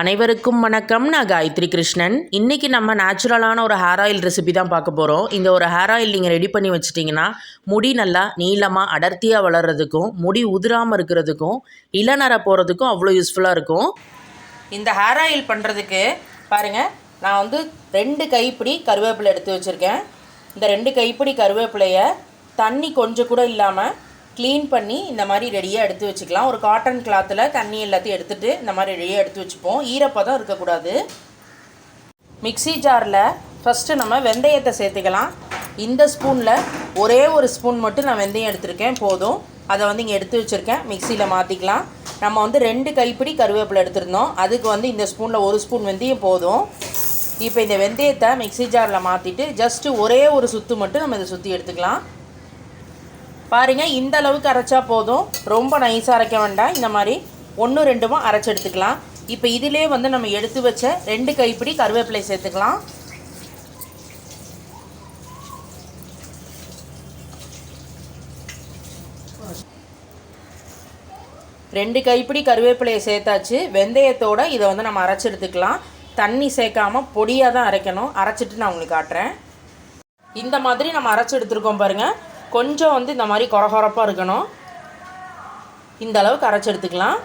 அனைவருக்கும் வணக்கம். நான் காயத்ரி கிருஷ்ணன். இன்றைக்கி நம்ம நேச்சுரலான ஒரு ஹேர் ஆயில் ரெசிபி தான் பார்க்க போகிறோம் இந்த ஒரு ஹேர் ஆயில் நீங்கள் ரெடி பண்ணி வச்சிட்டிங்கன்னா முடி நல்லா நீளமாக அடர்த்தியாக வளர்கிறதுக்கும் முடி உதிராமல் இருக்கிறதுக்கும் இளநர போகிறதுக்கும் அவ்வளோ யூஸ்ஃபுல்லாக இருக்கும். இந்த ஹேர் ஆயில் பண்ணுறதுக்கு பாருங்கள் நான் வந்து ரெண்டு கைப்பிடி கருவேப்பிலை எடுத்து வச்சுருக்கேன். இந்த ரெண்டு கைப்பிடி கருவேப்பிலையை தண்ணி கொஞ்சம் கூட இல்லாமல் க்ளீன் பண்ணி இந்த மாதிரி ரெடியாக எடுத்து வச்சுக்கலாம். ஒரு காட்டன் கிளாத்தில் தண்ணி எல்லாத்தையும் எடுத்துகிட்டு இந்த மாதிரி ரெடியாக எடுத்து வச்சுப்போம். ஈரப்பதம் இருக்கக்கூடாது. மிக்ஸி ஜாரில் ஃபஸ்ட்டு நம்ம வெந்தயத்தை சேர்த்துக்கலாம். இந்த ஸ்பூனில் ஒரே ஒரு ஸ்பூன் மட்டும் நான் வெந்தயம் எடுத்திருக்கேன். போதும். அதை வந்து இங்கே எடுத்து வச்சுருக்கேன். மிக்சியில் மாற்றிக்கலாம் நம்ம வந்து ரெண்டு கைப்பிடி கருவேப்பிலை எடுத்திருந்தோம். அதுக்கு வந்து இந்த ஸ்பூனில் ஒரு ஸ்பூன் வெந்தயம் போதும். இப்போ இந்த வெந்தயத்தை மிக்ஸி ஜாரில் மாற்றிட்டு ஜஸ்ட்டு ஒரே ஒரு சுற்று மட்டும் நம்ம இதை சுற்றி எடுத்துக்கலாம். பாருங்கள் இந்த அளவுக்கு அரைச்சா போதும். ரொம்ப நைஸாக அரைக்க வேண்டாம். இந்த மாதிரி ஒன்று ரெண்டுமா அரைச்சி எடுத்துக்கலாம். இப்போ இதிலே வந்து நம்ம எடுத்து வச்ச ரெண்டு கைப்பிடி கருவேப்பிலை சேர்த்துக்கலாம். ரெண்டு கைப்பிடி கருவேப்பிலையை சேர்த்தாச்சு. வெந்தயத்தோட இதை வந்து நம்ம அரைச்சி எடுத்துக்கலாம். தண்ணி சேர்க்காம பொடியாக தான் அரைக்கணும். அரைச்சிட்டு நான் உங்களுக்கு காட்டுறேன். இந்த மாதிரி நம்ம அரைச்சி எடுத்துருக்கோம் பாருங்கள் கொஞ்சம் வந்து இந்த மாதிரி கொரகொரப்பாக இருக்கணும். இந்த அளவுக்கு அரைச்சி எடுத்துக்கலாம்.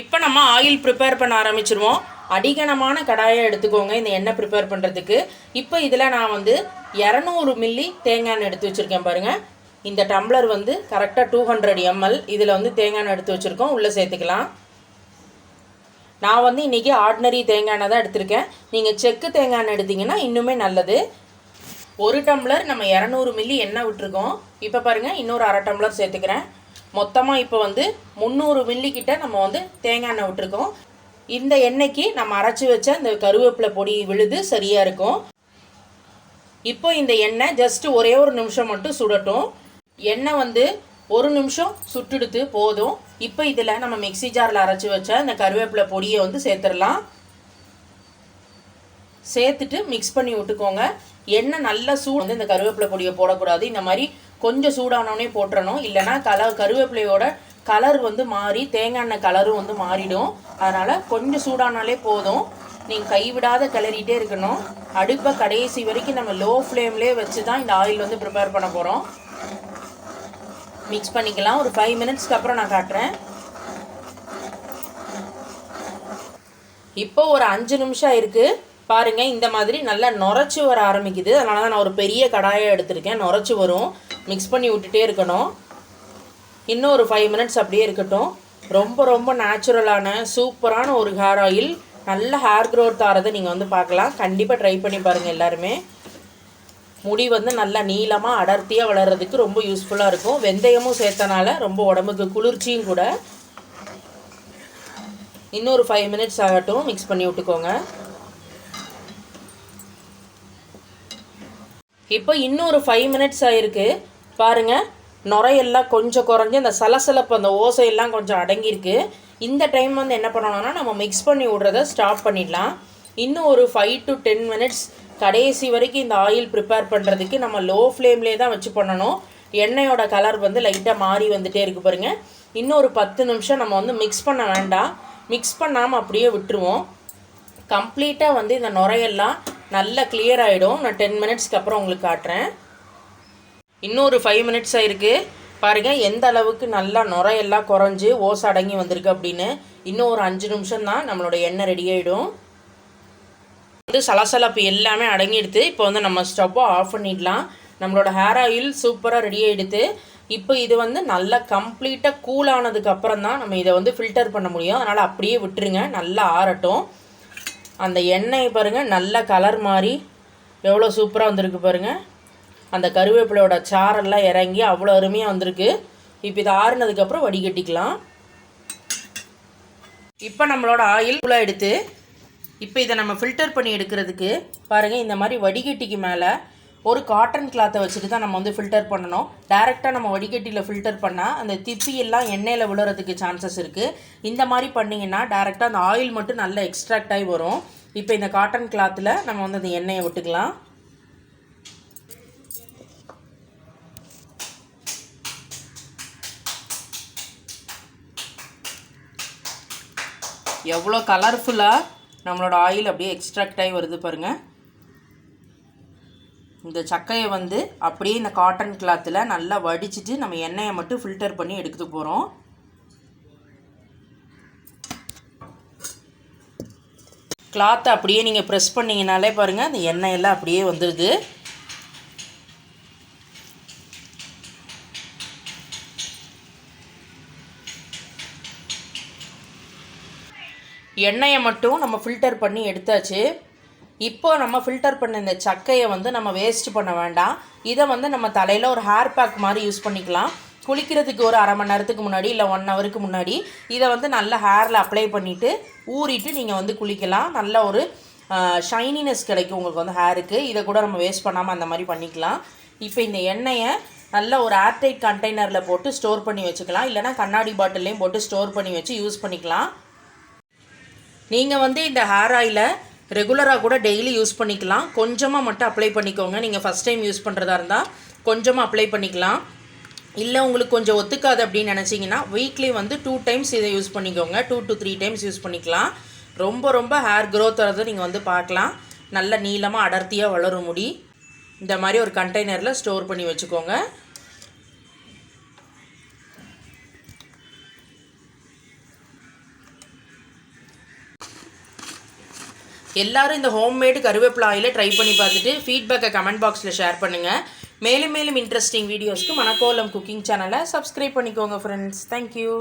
இப்போ நம்ம ஆயில் ப்ரிப்பேர் பண்ண ஆரம்பிச்சிருவோம். அடிகனமான கடாயை எடுத்துக்கோங்க. இந்த எண்ணெய் ப்ரிப்பேர் பண்ணுறதுக்கு இப்போ இதில் நான் வந்து இரநூறு மில்லி தேங்காய் எண்ணெய் எடுத்து வச்சுருக்கேன் பாருங்கள் இந்த டம்ளர் வந்து கரெக்டாக டூ ஹண்ட்ரட் எம்எல் இதில் வந்து தேங்காய் எண்ணெய் எடுத்து வச்சுருக்கோம். உள்ளே சேர்த்துக்கலாம். நான் வந்து இன்றைக்கி ஆர்டினரி தேங்காய் எண்ணெய் தான் எடுத்திருக்கேன். நீங்கள் செக்கு தேங்காய் எண்ணெய் எடுத்திங்கன்னா இன்னுமே நல்லது. ஒரு டம்ளர் நம்ம இரநூறு மில்லி எண்ணெய் விட்டுருக்கோம். இப்போ பாருங்கள் இன்னொரு அரை டம்ளர் சேர்த்துக்கிறேன். மொத்தமாக இப்போ வந்து முந்நூறு மில்லி கிட்ட நம்ம வந்து தேங்காய் எண்ணெய் விட்டுருக்கோம். இந்த எண்ணெய்க்கு நம்ம அரைச்சி வச்ச இந்த கருவேப்பிலை பொடி விழுது சரியாக இருக்கும். இப்போ இந்த எண்ணெய் ஜஸ்ட் ஒரே ஒரு நிமிஷம் மட்டும் சுடட்டும். எண்ணெய் வந்து ஒரு நிமிஷம் சுட்டுடுத்து போதும். இப்போ இதில் நம்ம மிக்ஸி ஜாரில் அரைச்சி வச்ச இந்த கருவேப்பிலை பொடியை வந்து சேர்த்துடலாம். சேர்த்துட்டு மிக்ஸ் பண்ணி விட்டுக்கோங்க. எண்ணெய் நல்லா சூடு வந்து இந்த கருவேப்பிலை பொடியை போடக்கூடாது. இந்த மாதிரி கொஞ்சம் சூடானோடனே போட்டுறணும். இல்லைன்னா கல கருவேப்பிலையோட கலர் வந்து மாறி தேங்காய் எண்ணெய் கலரும் வந்து மாறிடும். அதனால் கொஞ்சம் சூடானாலே போதும். நீங்கள் கைவிடாத கிளறிட்டே இருக்கணும். அடுப்பை கடைசி வரைக்கும் நம்ம லோ ஃப்ளேம்லேயே வச்சு தான் இந்த ஆயில் வந்து ப்ரிப்பேர் பண்ண போகிறோம் மிக்ஸ் பண்ணிக்கலாம். ஒரு ஃபைவ் மினிட்ஸ்க்கு அப்புறம் நான் காட்டுறேன். இப்போ ஒரு அஞ்சு நிமிஷம் இருக்குது பாருங்கள் இந்த மாதிரி நல்லா நுரைச்சி வர ஆரம்பிக்குது. அதனால தான் நான் ஒரு பெரிய கடாயை எடுத்திருக்கேன். நுரைச்சி வரும். மிக்ஸ் பண்ணி விட்டுட்டே இருக்கணும். இன்னும் ஒரு ஃபைவ் மினிட்ஸ் அப்படியே இருக்கட்டும். ரொம்ப ரொம்ப நேச்சுரலான சூப்பரான ஒரு ஹேர் ஆயில் நல்ல ஹேர் க்ரோத் ஆகிறத நீங்கள் வந்து பார்க்கலாம். கண்டிப்பாக ட்ரை பண்ணி பாருங்கள் எல்லாருமே. முடி வந்து நல்லா நீளமாக அடர்த்தியாக வளர்கிறதுக்கு ரொம்ப யூஸ்ஃபுல்லாக இருக்கும். வெந்தயமும் சேர்த்தனால ரொம்ப உடம்புக்கு குளிர்ச்சியும் கூட. இன்னொரு ஃபைவ் மினிட்ஸ் ஆகட்டும். மிக்ஸ் பண்ணி விட்டுக்கோங்க. இப்போ இன்னொரு ஃபைவ் மினிட்ஸ் ஆகிருக்கு பாருங்கள் நுரையெல்லாம் கொஞ்சம் குறைஞ்சி அந்த சலசலப்பு அந்த ஓசையெல்லாம் கொஞ்சம் அடங்கியிருக்கு. இந்த டைம் வந்து என்ன பண்ணணும்னா நம்ம மிக்ஸ் பண்ணி விட்றத ஸ்டாப் பண்ணிடலாம். இன்னும் ஒரு ஃபைவ் டு டென் மினிட்ஸ் கடைசி வரைக்கும் இந்த ஆயில் ப்ரிப்பேர் பண்ணுறதுக்கு நம்ம லோ ஃப்ளேம்லேயே தான் வச்சு பண்ணணும். எண்ணெயோட கலர் வந்து லைட்டாக மாறி வந்துகிட்டே இருக்கு பாருங்கள் இன்னும் ஒரு பத்து நிமிஷம் நம்ம வந்து மிக்ஸ் பண்ண வேண்டாம். மிக்ஸ் பண்ணாமல் அப்படியே விட்டுருவோம். கம்ப்ளீட்டாக வந்து இந்த நுரையெல்லாம் நல்லா கிளியர் ஆகிடும் நான் டென் மினிட்ஸ்க்கு அப்புறம் உங்களுக்கு காட்டுறேன். இன்னொரு ஃபைவ் மினிட்ஸ் ஆயிருக்கு பாருங்கள் எந்த அளவுக்கு நல்லா நுரையெல்லாம் குறைஞ்சி ஓசை அடங்கி வந்திருக்கு அப்படின்னு. இன்னும் ஒரு அஞ்சு நிமிஷம் தான் நம்மளோட எண்ணெய் ரெடி ஆகிடும் வந்து சலசலப்பு எல்லாமே அடங்கிடுது. இப்போ வந்து நம்ம ஸ்டவ்வை ஆஃப் பண்ணிடலாம். நம்மளோட ஹேர் ஆயில் சூப்பராக ரெடி ஆகிடுது இப்போ இது வந்து நல்லா கம்ப்ளீட்டாக கூல் ஆனதுக்கு அப்புறம் தான் நம்ம இதை வந்து ஃபில்டர் பண்ண முடியும். அதனால் அப்படியே விட்டுருங்க. நல்லா ஆறட்டும். அந்த எண்ணெய் பாருங்கள் நல்ல கலர் மாதிரி எவ்வளோ சூப்பராக வந்திருக்கு பாருங்கள் அந்த கருவேப்பிலையோட சாரெல்லாம் இறங்கி அவ்வளோ அருமையாக வந்திருக்கு. இப்போ இதை ஆறுனதுக்கப்புறம் வடிகட்டிக்கலாம். இப்போ நம்மளோட ஆயில் ஃபுல்லாக எடுத்து இப்போ இதை நம்ம ஃபில்டர் பண்ணி எடுக்கிறதுக்கு பாருங்கள் இந்த மாதிரி வடிகட்டிக்கு மேலே ஒரு காட்டன் கிளாத்தை வச்சுட்டு தான் நம்ம வந்து ஃபில்டர் பண்ணணும். டேரெக்டாக நம்ம வடிகட்டியில் ஃபில்டர் பண்ணால் அந்த திப்பி எல்லாம் எண்ணெயில் விழுறதுக்கு சான்சஸ் இருக்குது இந்த மாதிரி பண்ணிங்கன்னா டேரெக்டாக அந்த ஆயில் மட்டும் நல்லா எக்ஸ்ட்ராக்ட் ஆகி வரும். இப்போ இந்த காட்டன் கிளாத்தில் நம்ம வந்து அந்த எண்ணெயை விட்டுக்கலாம். எவ்வளோ கலர்ஃபுல்லாக நம்மளோட ஆயில் அப்படியே எக்ஸ்ட்ராக்ட் ஆகி வருது பாருங்கள் இந்த சக்கையை வந்து அப்படியே இந்த காட்டன் கிளாத்தில் நல்லா வடிச்சிட்டு நம்ம எண்ணெயை மட்டும் ஃபில்டர் பண்ணி எடுத்துட்டு போகிறோம் கிளாத்தை அப்படியே நீங்கள் ப்ரெஸ் பண்ணிங்கனாலே பாருங்கள் அந்த எண்ணெயெல்லாம் அப்படியே வந்துடுது எண்ணெயை மட்டும் நம்ம ஃபில்டர் பண்ணி எடுத்தாச்சு. இப்போ நம்ம ஃபில்டர் பண்ண இந்த சக்கையை வந்து நம்ம வேஸ்ட் பண்ண வேண்டாம். இதை வந்து நம்ம தலையில் ஒரு ஹேர் பேக் மாதிரி யூஸ் பண்ணிக்கலாம். குளிக்கிறதுக்கு ஒரு அரை மணி நேரத்துக்கு முன்னாடி இல்லை ஒன் ஹவருக்கு முன்னாடி இதை வந்து நல்ல ஹேரில் அப்ளை பண்ணிவிட்டு ஊறிட்டு நீங்கள் வந்து குளிக்கலாம். நல்ல ஒரு ஷைனினஸ் கிடைக்கும் உங்களுக்கு வந்து ஹேருக்கு இதை கூட நம்ம வேஸ்ட் பண்ணாமல் அந்த மாதிரி பண்ணிக்கலாம். இப்போ இந்த எண்ணெயை நல்ல ஒரு ஏர்டைட் கண்டெய்னரில் போட்டு ஸ்டோர் பண்ணி வச்சுக்கலாம். இல்லைனா கண்ணாடி பாட்டில்லையும் போட்டு ஸ்டோர் பண்ணி வச்சு யூஸ் பண்ணிக்கலாம். நீங்கள் வந்து இந்த ஹேர் ஆயிலை ரெகுலராக கூட டெய்லி யூஸ் பண்ணிக்கலாம். கொஞ்சமாக மட்டும் அப்ளை பண்ணிக்கோங்க. நீங்கள் ஃபஸ்ட் டைம் யூஸ் பண்ணுறதா இருந்தால் கொஞ்சமாக அப்ளை பண்ணிக்கலாம். இல்லை உங்களுக்கு கொஞ்சம் ஒத்துக்காது அப்படின்னு நினச்சிங்கன்னா வீக்லி வந்து டூ டைம்ஸ் இதை யூஸ் பண்ணிக்கோங்க. Two to three times use பண்ணிக்கலாம். ரொம்ப ரொம்ப ஹேர் க்ரோத் வரது நீங்கள் வந்து பார்க்கலாம். நல்ல நீளமாக அடர்த்தியாக வளரும் முடி. இந்த மாதிரி ஒரு கண்டெய்னரில் ஸ்டோர் பண்ணி வச்சுக்கோங்க. எல்லாரும் இந்த ஹோம்மேடு கருவேப்பிலை ஆயிலை ட்ரை பண்ணி பார்த்துட்டு ஃபீட்பேக்கை கமெண்ட் பாக்ஸில் ஷேர் பண்ணுங்கள் மேலும் மேலும் இன்ட்ரெஸ்டிங் வீடியோஸ்க்கு மணக்கோலம் குக்கிங் சேனலை சப்ஸ்கிரைப் பண்ணிக்கோங்க ஃப்ரெண்ட்ஸ் தேங்க்யூ